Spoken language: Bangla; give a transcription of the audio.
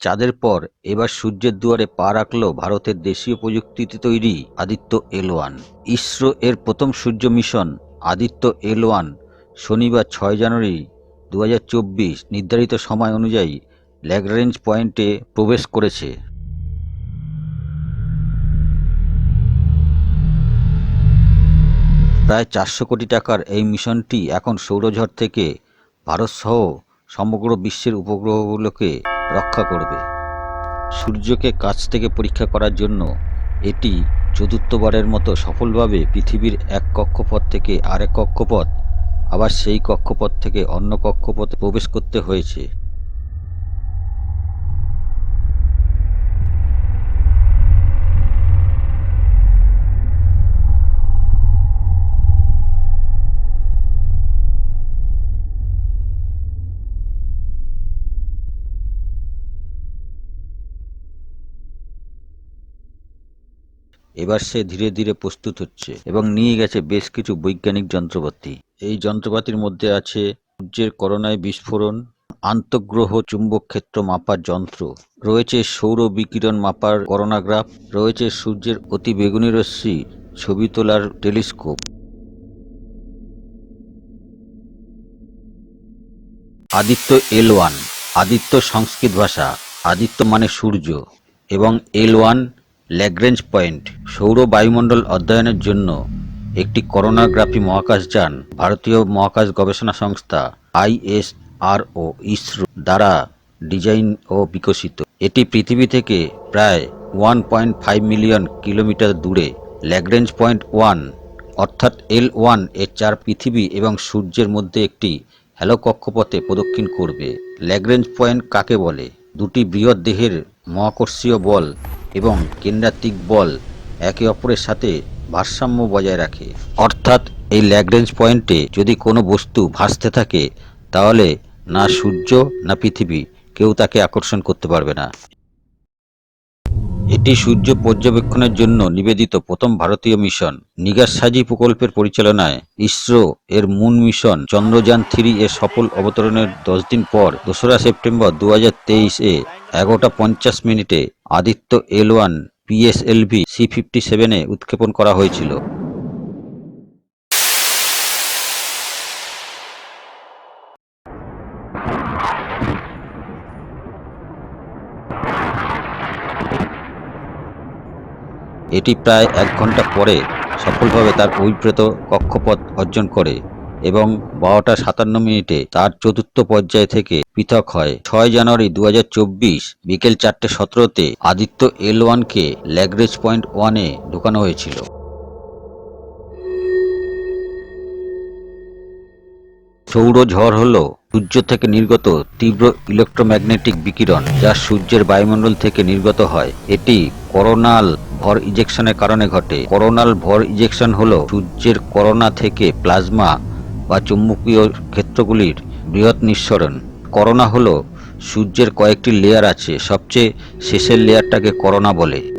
চাঁদের পর এবার সূর্যের দুয়ারে পা রাখল ভারতের দেশীয় প্রযুক্তিতে তৈরি আদিত্য এল ওয়ান ইসরো এর প্রথম সূর্য মিশন আদিত্য এল ওয়ান শনিবার ছয় জানুয়ারি দু হাজার চব্বিশ নির্ধারিত সময় অনুযায়ী ল্যাগরেঞ্জ পয়েন্টে প্রবেশ করেছে। প্রায় চারশো কোটি টাকার এই মিশনটি এখন সৌরঝড় থেকে ভারতসহ সমগ্র বিশ্বের উপগ্রহগুলোকে রক্ষা করবে। সূর্যকে কাছ থেকে পরীক্ষা করার জন্য এটি চতুর্থবারের মতো সফলভাবে পৃথিবীর এক কক্ষপথ থেকে আরেক কক্ষপথ, আবার সেই কক্ষপথ থেকে অন্য কক্ষপথে প্রবেশ করতে হয়েছে। এবার সে ধীরে ধীরে প্রস্তুত হচ্ছে এবং নিয়ে গেছে বেশ কিছু বৈজ্ঞানিক যন্ত্রপাতি। এই যন্ত্রপাতির মধ্যে আছে সূর্যের করোনায় বিস্ফোরণ, আন্তঃগ্রহ চুম্বক ক্ষেত্র মাপার যন্ত্র, রয়েছে সৌর বিকিরণ মাপার করোনাগ্রাফ, রয়েছে সূর্যের অতি বেগুনি রশ্মি, ছবি তোলার telescope. Aditya L one, Aditya Sanskrit ভাষা, আদিত্য মানে সূর্য এবং এল ওয়ান ল্যাগ্রেঞ্জ পয়েন্ট সৌর বায়ুমণ্ডল অধ্যয়নের জন্য একটি করোনাগ্রাফি মহাকাশযান ভারতীয় মহাকাশ গবেষণা সংস্থা আইএসআরও ইসরো দ্বারা ডিজাইন ও বিকশিত। এটি পৃথিবী থেকে প্রায় one point five million kilometre দূরে। ল্যাগ্রেঞ্জ পয়েন্ট ওয়ান অর্থাৎ এল ওয়ানের চার পৃথিবী এবং সূর্যের মধ্যে একটি হ্যালো কক্ষপথে প্রদক্ষিণ করবে। ল্যাগ্রেঞ্জ পয়েন্ট কাকে বলে? দুটি বৃহৎ দেহের মহাকর্ষীয় বল এবং কেন্দ্রাত্মিক বল একে অপরের সাথে ভারসাম্য বজায় রাখে। অর্থাৎ এই ল্যাগরেঞ্জ পয়েন্টে যদি কোনো বস্তু ভাসতে থাকে, তাহলে না সূর্য, না পৃথিবী কেউ তাকে আকর্ষণ করতে পারবে না। এটি সূর্য পর্যবেক্ষণের জন্য নিবেদিত প্রথম ভারতীয় মিশন। নিগার সাজি প্রকল্পের পরিচালনায় ইসরো এর মুন মিশন চন্দ্রযান থ্রি এর সফল অবতরণের দশ দিন পর দোসরা সেপ্টেম্বর দু হাজার তেইশে এগারোটা পঞ্চাশ মিনিটে Aditya L one PSLV C fifty সেভেনে উৎক্ষেপণ করা হয়েছিল। এটি প্রায় এক ঘণ্টা পরে সফলভাবে তার অভিপ্রেত কক্ষপথ অর্জন করে এবং বারোটা সাতান্ন মিনিটে তার চতুর্থ পর্যায় থেকে পৃথক হয়। ছয় জানুয়ারি দু হাজার চব্বিশ বিকেল চারটে সতেরোতে আদিত্য এল ওয়ানকে ল্যাগরেজ পয়েন্ট ওয়ানে ঢোকানো হয়েছিল। সৌর ঝড় হল সূর্য থেকে নির্গত তীব্র ইলেকট্রোম্যাগনেটিক বিকিরণ, যা সূর্যের বায়ুমণ্ডল থেকে নির্গত হয়। এটি করোনাল ভর ইজেকশনের কারণে ঘটে। করোনাল ভর ইজেকশন হল সূর্যের করোনা থেকে প্লাজমা বা চুম্বকীয় ক্ষেত্রগুলির বৃহৎ নিঃসরণ। করোনা হল সূর্যের কয়েকটি লেয়ার আছে, সবচেয়ে শেষের লেয়ারটাকে করোনা বলে।